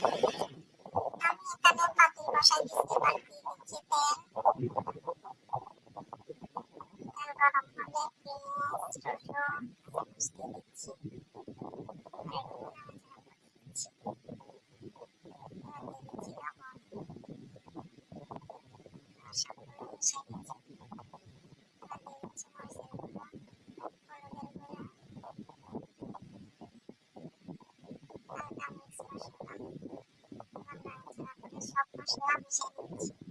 আমি এখানে পাতিল বসাই দিচ্ছি এবার দিয়ে দিচ্ছি তেল তেল গরম হলে পেঁয়াজ রসুন কাঁচামরিচ দিয়ে Jackson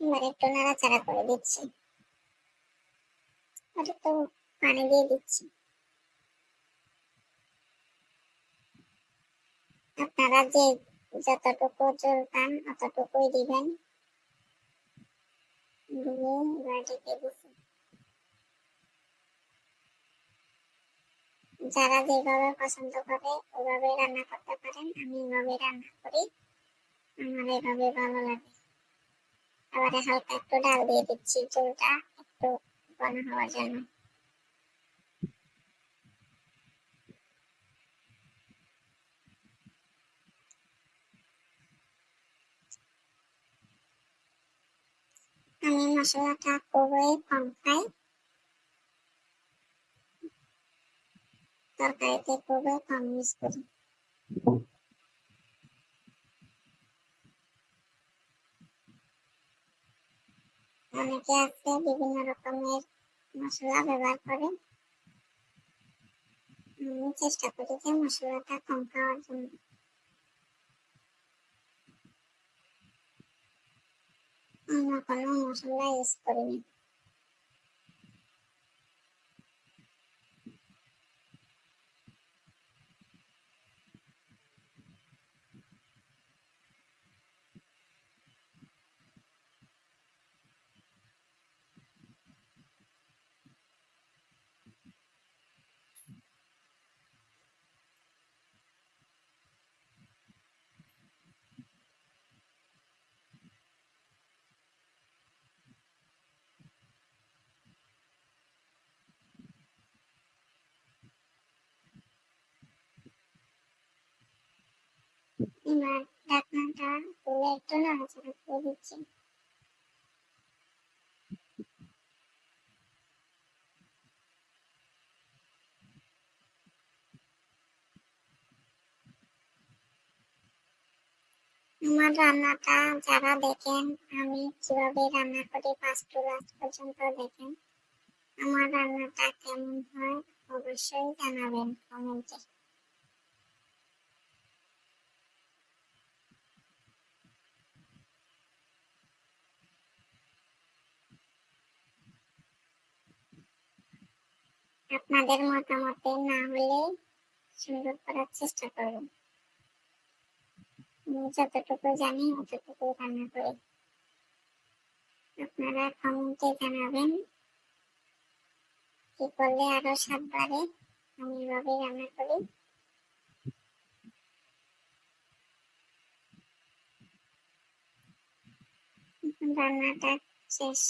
এবার একটু নাড়াচাড়া করে দিচ্ছি। আর একটু পানি দিয়ে দিচ্ছি। আপনারা যতটুকু পান, অতটুকুই দিবেন। যারা যেভাবে পছন্দ করে, ওভাবে রান্না করতে পারেন। আমি এভাবে রান্না করি। আমার এভাবে ভালো লাগে। আবার হালকা একটু ডাল দিয়ে দিচ্ছি চুলটা একটু ঘন হওয়ার জন্য আমি মশলাটা খুবই কম খাই। তরকারিতে খুবই কম ইউজ করি। অনেকে আছে বিভিন্ন রকমের মশলা ব্যবহার করে। আমি চেষ্টা করি যে মশলাটা কম খাওয়ার জন্য। অন্য কোনো মশলা ইউজ করি এবার ঢাকনাটা তুলে একটু নাড়াচাড়া করে দিচ্ছি। আমার রান্নাটা যারা দেখেন, আমি কীভাবে রান্না করি ফার্স্ট টু লাস্ট পর্যন্ত দেখেন। আমার রান্নাটা কেমন হয় অবশ্যই জানাবেন কমেন্টে আপনাদের মতামতে না হলে সুন্দর করার চেষ্টা করব যতটুকু জানি অতটুকু রান্না করি। আপনারা কমেন্টে জানাবেন কি করলে আরও স্বাদ বাড়ে, আমি এভাবে রান্না করি। রান্নাটা শেষ।